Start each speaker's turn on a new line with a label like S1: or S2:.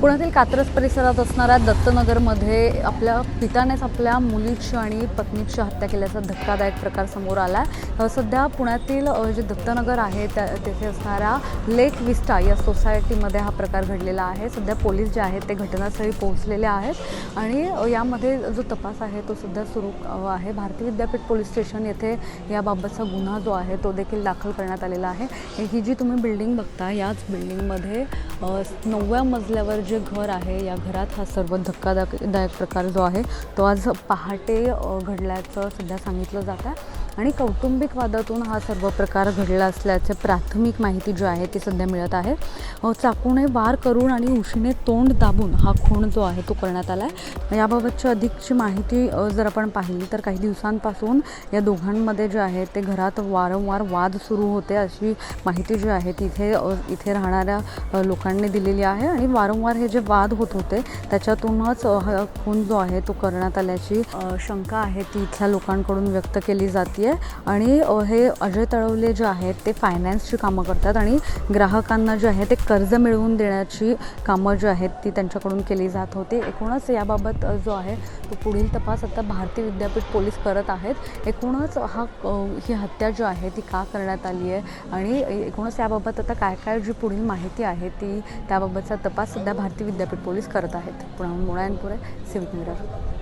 S1: पुण्यातील कात्रज परिसरात असणाऱ्या दत्तनगरमध्ये आपल्या पित्यानेच आपल्या मुलीची आणि पत्नीची हत्या केल्याचा धक्कादायक प्रकार समोर आला आहे सध्या पुण्यातील जे दत्तनगर आहे त्या तेथे असणाऱ्या लेक विस्टा या सोसायटीमध्ये हा प्रकार घडलेला आहे. सध्या पोलीस जे आहेत ते घटनास्थळी पोहोचलेले आहेत आणि यामध्ये जो तपास आहे तो सध्या सुरू आहे. भारतीय विद्यापीठ पोलीस स्टेशन येथे याबाबतचा गुन्हा जो आहे तो देखील दाखल करण्यात आलेला आहे. ही जी तुम्ही बिल्डिंग बघता याच बिल्डिंगमध्ये नवव्या मजल्यावर जे घर आहे या घरात हा सर्व धक्कादायक प्रकार जो आहे तो आज पहाटे घडल्याचं सध्या सांगितलं जात आहे. आणि कौटुंबिक वादातून हा सर्व प्रकार घडला असल्याचे प्राथमिक माहिती जी आहे ती सध्या मिळत आहे. चाकूने वार करून आणि उशीने तोंड दाबून हा खून जो आहे तो करण्यात आला आहे याबाबतची अधिकची माहिती जर आपण पाहिली तर काही दिवसांपासून या दोघांमध्ये जे आहे ते घरात वारंवार वाद सुरू होते अशी माहिती जी आहे तिथे इथे राहणाऱ्या लोकांनी दिलेली आहे. आणि वारंवार हे जे वाद होत होते त्याच्यातूनच खून जो आहे तो करण्यात आल्याची शंका आहे ती इथल्या लोकांकडून व्यक्त केली जाते आणि हे अजय तळवले जे आहेत ते फायनान्सची कामं करतात आणि ग्राहकांना जे आहे ते कर्ज मिळवून देण्याची कामं जी आहेत ती त्यांच्याकडून केली जात होती. एकूणच याबाबत जो आहे तो पुढील तपास आता भारतीय विद्यापीठ पोलीस करत आहेत. एकूणच हा ही हत्या जी आहे ती का करण्यात आली आहे आणि एकूणच याबाबत आता काय काय जी पुढील माहिती आहे ती त्याबाबतचा तपास सध्या भारतीय विद्यापीठ पोलीस करत आहेत. पुण्याहून मुळायनपुरे सिविक मिरर.